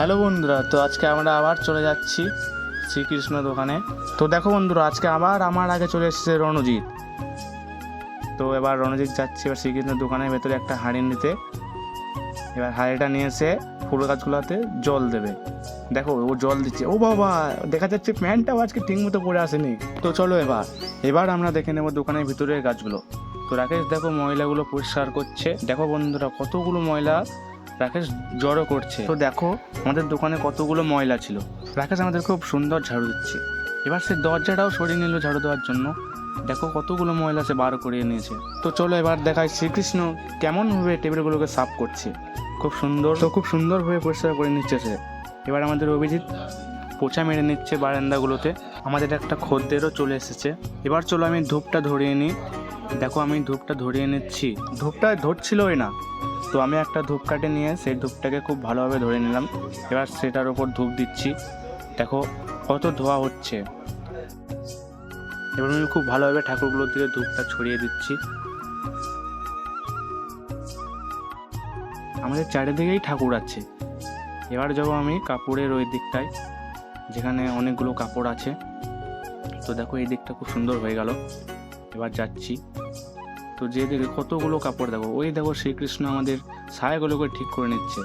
Hello বন্ধুরা, তো আজকে আমরা আবার চলে যাচ্ছি শ্রীকৃষ্ণ দোকানে। তো দেখো বন্ধুরা, আজকে আবার আমার আগে চলে এসেছে রণজিৎ। তো এবার রণজিৎ যাচ্ছে, এবার শ্রীকৃষ্ণের দোকানের ভেতরে একটা হাঁড়ি নিতে। এবার হাঁড়িটা নিয়ে এসে ফুল গাছগুলোতে জল দেবে। দেখো, ও জল দিচ্ছে। ও বাবা, দেখা যাচ্ছে প্যান্টটাও আজকে ঠিক মতো পরে আসেনি। তো চলো এবার এবার আমরা দেখে নেব দোকানের ভিতরের গাছগুলো। তো রাকেশ, দেখো ময়লাগুলো পরিষ্কার করছে। দেখো বন্ধুরা, কতগুলো ময়লা রাকেশ জড়ো করছে। তো দেখো, আমাদের দোকানে কতগুলো ময়লা ছিল। রাকেশ আমাদের খুব সুন্দর ঝাড়ু দিচ্ছে। এবার সে দরজাটাও সরিয়ে নিল ঝাড়ু দেওয়ার জন্য। দেখো, কতগুলো ময়লা সে বার করিয়ে নিয়েছে তো চলো এবার দেখায় শ্রীকৃষ্ণ কেমনভাবে টেবিলগুলোকে সাফ করছে। খুব সুন্দর, তো খুব সুন্দরভাবে পরিষ্কার করে নিচ্ছে সে। এবার আমাদের অভিজিৎ পোচা মেরে নিচ্ছে বারান্দাগুলোতে। আমাদের একটা খদ্দেরও চলে এসেছে। এবার চলো আমি ধূপটা ধরিয়ে নিই। দেখো, আমি ধূপটা ধরিয়ে নিচ্ছি। ধূপটা ধরছিলই না। তো আমি একটা ধূপ ধূপকাঠি নিয়ে সেই ধূপটাকে খুব ভালোভাবে ধরে নিলাম। এবার সেটার ওপর ধূপ দিচ্ছি। দেখো কত ধোয়া হচ্ছে। এবার আমি খুব ভালোভাবে ঠাকুরগুলোর দিকে ধূপটা ছড়িয়ে দিচ্ছি। আমাদের চারিদিকেই ঠাকুর আছে। এবার যাব আমি কাপড়ের ওই দিকটায়, যেখানে অনেকগুলো কাপড় আছে। তো দেখো এই দিকটা খুব সুন্দর হয়ে গেল। এবার যাচ্ছি। তো যে দিকে কতগুলো কাপড় দেখো, ওই দেখো শ্রীকৃষ্ণ আমাদের ছায়াগুলোকে ঠিক করে নিচ্ছে।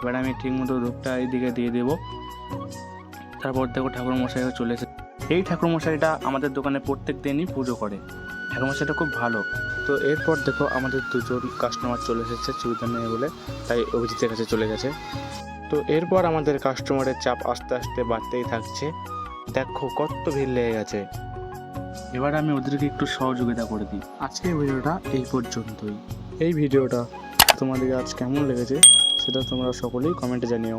এবার আমি ঠিক মতো ধূপটা এইদিকে দিয়ে দেবো। তারপর দেখো ঠাকুর চলে এসে এই ঠাকুর মশাইটা আমাদের দোকানে প্রত্যেক দিনই পুজো করে। ঠাকুর মশাইটা খুব ভালো। তো এরপর দেখো আমাদের দুজন কাস্টমার চলে এসেছে চুড়িদার নেই বলে, তাই অভিজিতের কাছে চলে গেছে। তো এরপর আমাদের কাস্টমারের চাপ আস্তে আস্তে বাড়তেই থাকছে। দেখো কত ভিড় লেগে গেছে। এবার আমি ওদেরকে একটু সহযোগিতা করে দিই। আজকে ভিডিওটা এই পর্যন্তই। এই ভিডিওটা তোমাদের আজ কেমন লেগেছে সেটা তোমরা সকলেই কমেন্টে জানিও।